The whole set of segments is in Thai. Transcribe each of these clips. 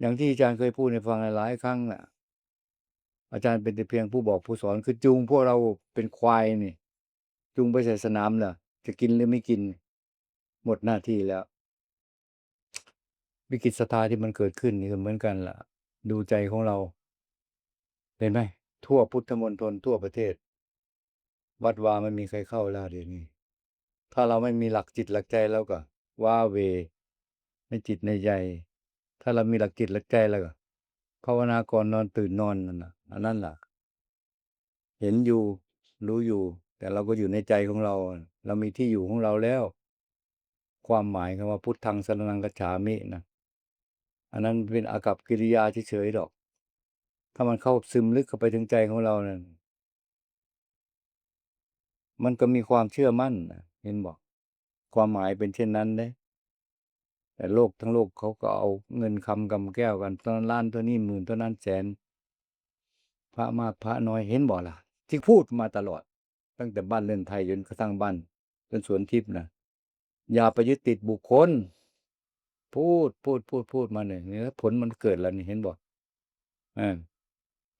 อย่างที่อาจารย์เคยพูดให้ฟังหลายครั้งน่ะอาจารย์เป็นแต่เพียงผู้บอกผู้สอนคือจูงพวกเราเป็นควายนี่ จูงไปใส่สนามน่ะจะกินหรือไม่กิน หมดหน้าที่แล้ว วิกฤตศรัทธาที่มันเกิดขึ้นนี่เหมือนกันล่ะ ดูใจของเรา เห็นไหมทั่วพุทธมณฑลทั่วประเทศ วัดวาไม่มีใครเข้าแล้วเดี๋ยวนี้ ถ้าเราไม่มีหลักจิตหลักใจแล้วก็ว้าเวในจิตในใจ ถ้าเรามีหลักจิตหลักใจแล้วก็ภาวนาก่อนนอนตื่นนอนนั่นนะอันนั้นล่ะ เห็นอยู่ รู้อยู่ แต่เราก็อยู่ในใจของเรา เรามีที่อยู่ของเราแล้ว ความหมายคำว่าพุทธังสรณังคัจฉามินะอันนั้นเป็นอากัปกิริยาเฉยๆดอก ถ้ามันเข้าซึมลึกเข้าไปถึงใจของเรานั่นมันก็มีความเชื่อมั่นนะเห็นบ่ความหมายเป็นเช่นนั้นเด้ แต่โลกทั้งโลกเขาก็เอาเงินคำกำแก้วกันตัวนั้นล้านตัวนี้หมื่นตัวนั้นแสน พระมากพระน้อยเห็นบ่ล่ะ ที่พูดมาตลอด ตั้งแต่บ้านเรือนไทยจนกระทั่งบ้านจนสวนทิพย์นะอย่าไปยึดติดบุคคล พูดพูดพูดพูดมาเนี่ยนี่แล้วผลมันเกิดแล้วนี่เห็นบ่เออ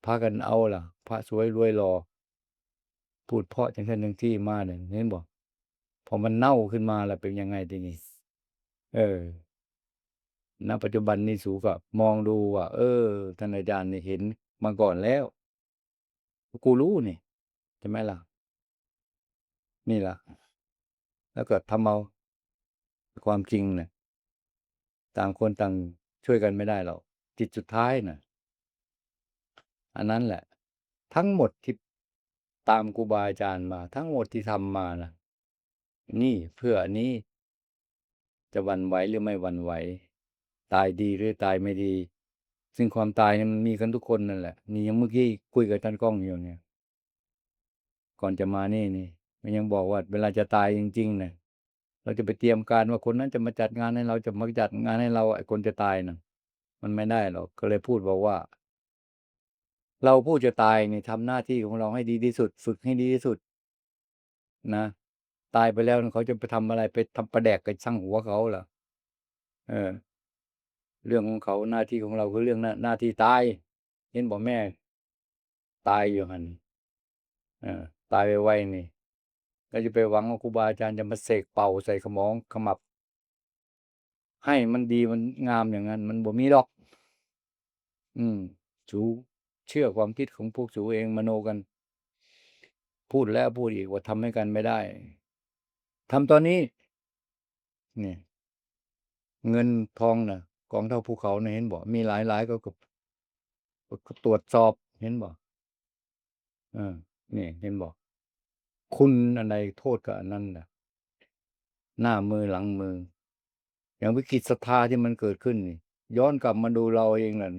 พากันเอาล่ะ พระสวยรวยหล่อพูดเพาะจังซั่นจังซี้มาเนี่ยเห็นบ่พอมันเน่าขึ้นมาแล้วเป็นยังไงทีนี้เออ ณ ปัจจุบันนี้สูก็มองดูว่า เออ ท่านอาจารย์นี่เห็นมาก่อนแล้ว กูรู้นี่ ใช่ไหมล่ะ นี่ล่ะ แล้วก็ทำเอา ความจริงน่ะต่างคนต่างช่วยกันไม่ได้หรอกจิตสุดท้ายน่ะ อันนั้นแหละ ทั้งหมดที่ตามครูบาอาจารย์มา ทั้งหมดที่ทำมาน่ะนี่เพื่ออันนี้ จะหวันไหวหรือไม่หวันไหว ตายดีหรือตายไม่ดี ซึ่งความตายเนี่ยมันมีกันทุกคนนั่นแหละ นี่ยังเมื่อกี้คุยกับท่านกล้องอยู่เนี่ย ก่อนจะมานี่นี่ มันยังบอกว่าเวลาจะตายจริงๆน่ะเราจะไปเตรียมการว่าคนนั้นจะมาจัดงานให้เราจะมาจัดงานให้เราไอ้คนจะตายน่ะ มันไม่ได้หรอกก็เลยพูดบอกว่า เราผู้จะตายนี่ทำหน้าที่ของเราให้ดีที่สุด ฝึกให้ดีที่สุด นะตายไปแล้วเขาจะไปทำอะไรไปทำปลาแดกกับช่างหัวเขาเหรอเออ เรื่องของเขาหน้าที่ของเราคือเรื่องหน้าหน้าที่ตาย เห็นบ่แม่ ตายอยู่หันอตายไปไวนี่แล้วจะไปหวังว่าครูบาอาจารย์จะมาเสกเป่าใส่ขมองขมับ ให้มันดีมันงามอย่างนั้น มันบ่มีดอก อืมสูเชื่อความคิดของพวกสูเองมโนกัน พูดแล้วพูดอีกว่าทำให้กันไม่ได้ทำตอนนี้นี่เงินทองน่ะ กองเท่าภูเขาน่ะเห็นบ่มีหลายๆก็ก็ก็ตรวจสอบเห็นบ่เออนี่เห็นบ่คุณอันใดโทษกับอันนั้นน่ะหน้ามือหลังมือ อย่างวิกฤตศรัทธาที่มันเกิดขึ้นนี่ย้อนกลับมาดูเราเองน่ะ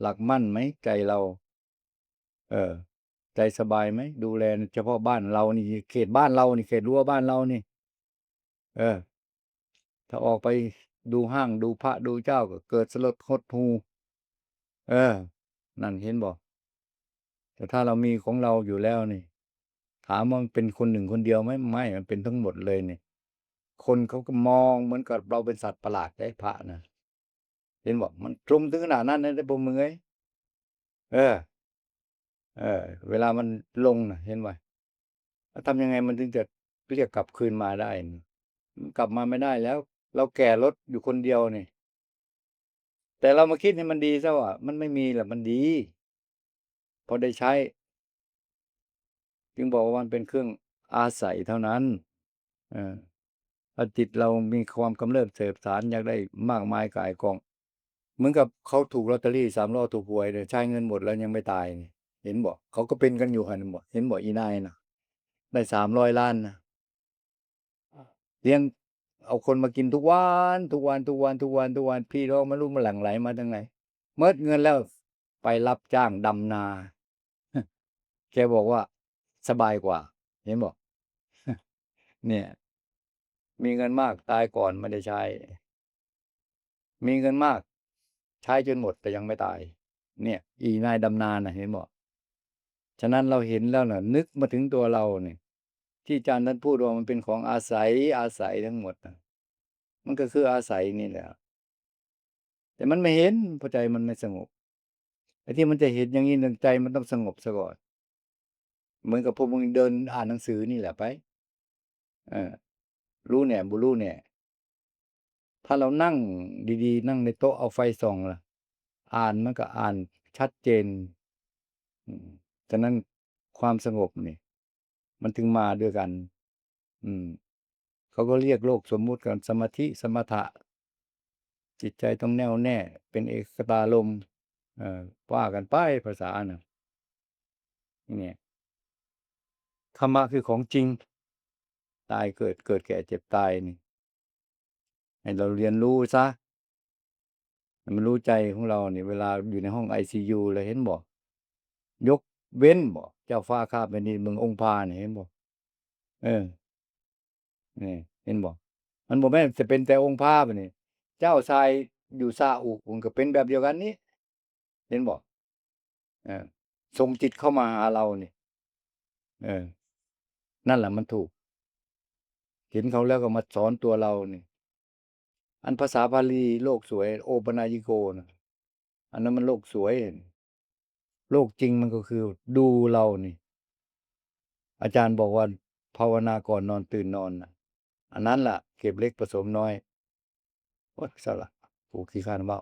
หลักมั่นไหมใจเรา เออ ใจสบายไหมดูแลเฉพาะบ้านเรานี่ เขตบ้านเรานี่เขตรั้วบ้านเรานี่ เออ ถ้าออกไป ดูห้างดูพระดูเจ้าก็เกิดสลดหดหูเออ นั่นเห็นบ่แต่ถ้าเรามีของเราอยู่แล้วนี่ ถามว่ามันเป็นคนหนึ่งคนเดียวไหมไม่มันเป็นทั้งหมดเลยนี่คนเขาก็มองเหมือนกับเราเป็นสัตว์ประหลาดเด้พระนะเห็นบ่มันตรงถึงขนาดนั้นเลยเด้อพวกมึงเอ้ยเออ เออ เวลามันลงนะเห็นบ่แล้วทำยังไงมันถึงจะเรียกกลับคืนมาได้ กลับมาไม่ได้แล้ว เราแก่รถอยู่คนเดียวนี่ แต่เรามาคิดให้มันดีเสียว่ามันไม่มีแหละมันดี พอได้ใช้ จึงบอกว่ามันเป็นเครื่องอาศัยเท่านั้นเออถ้าจิตเรามีความกำเริบเสพสารอยากได้มากมายกายกอง เหมือนกับเขาถูกลอตเตอรี่3ล้อถูกหวยเนี่ยใช้เงินหมดแล้วยังไม่ตายนี่เห็นบ่เขาก็เป็นกันอยู่หันบ่เห็นบ่อีนายน่ะได้300ล้านนะเลี้ยง เอาคนมากินทุกวันทุกวันทุกวันทุกวันทุกวันพี่น้องไม่รู้มันหลั่งไหลมาจากไหนหมดเงินแล้วไปรับจ้างดำนา แกบอกว่าสบายกว่า เห็นบ่เนี่ย มีเงินมากตายก่อนไม่ได้ใช้ มีเงินมาก ใช้จนหมดแต่ยังไม่ตาย เนี่ย อีนายดำนาน่ะเห็นบ่ฉะนั้นเราเห็นแล้วน่ะนึกมาถึงตัวเราเนี่ย ที่อาจารย์ท่านพูดว่ามันเป็นของอาศัยอาศัยทั้งหมดนะมันก็คืออาศัยนี่แหละ แต่มันไม่เห็นเพราะใจมันไม่สงบไอ้ที่มันจะเห็นอย่างงี้หนึ่งใจมันต้องสงบเสียก่อนเหมือนกับพวกมึงเดินอ่านหนังสือนี่แหละไป เออรู้แหน่บ่รู้แหน่ถ้าเรานั่งดีๆ นั่งในโต๊ะเอาไฟส่องล่ะ อ่านมันก็อ่านชัดเจนอืมฉะนั้นความสงบนี่ มันถึงมาด้วยกัน อืม เขาก็เรียกโลกสมมุติกันสมาธิสมถะ จิตใจต้องแน่วแน่ เป็นเอกตารมเออว่ากันไปภาษาน่ะเนี่ยธรรมะคือของจริง ตายเกิดเกิดแก่เจ็บตายนี่ให้เราเรียนรู้เสียให้มันรู้ใจของเราเนี่ยเวลาอยู่ในห้องไอซียูเลยเห็นบ่ยกเว้นบ่ เจ้าฟ้าข้าแผ่นดินเมืององค์พานี่เห็นบ่เออนี่เห็นบ่มันบ่แม่นจะเป็นแต่องค์พาบัดนี้ เจ้าชายอยู่ซาอุมันก็เป็นแบบเดียวกันนี้เห็นบ่เออส่งจิตเข้ามาหาเรานี่เออ นั่นแหละมันถูก เห็นเขาแล้วก็มาสอนตัวเรานี่อันภาษาบาลีโลกสวย โอปนญิโกนะอันนั้นมันโลกสวย โลกจริงมันก็คือดูเรานี่ อาจารย์บอกว่า ภาวนาก่อนนอนตื่นนอนนะอันนั้นล่ะ เก็บเล็กผสมน้อยโอ๊ยเซาละกูขี้ข้านเว้า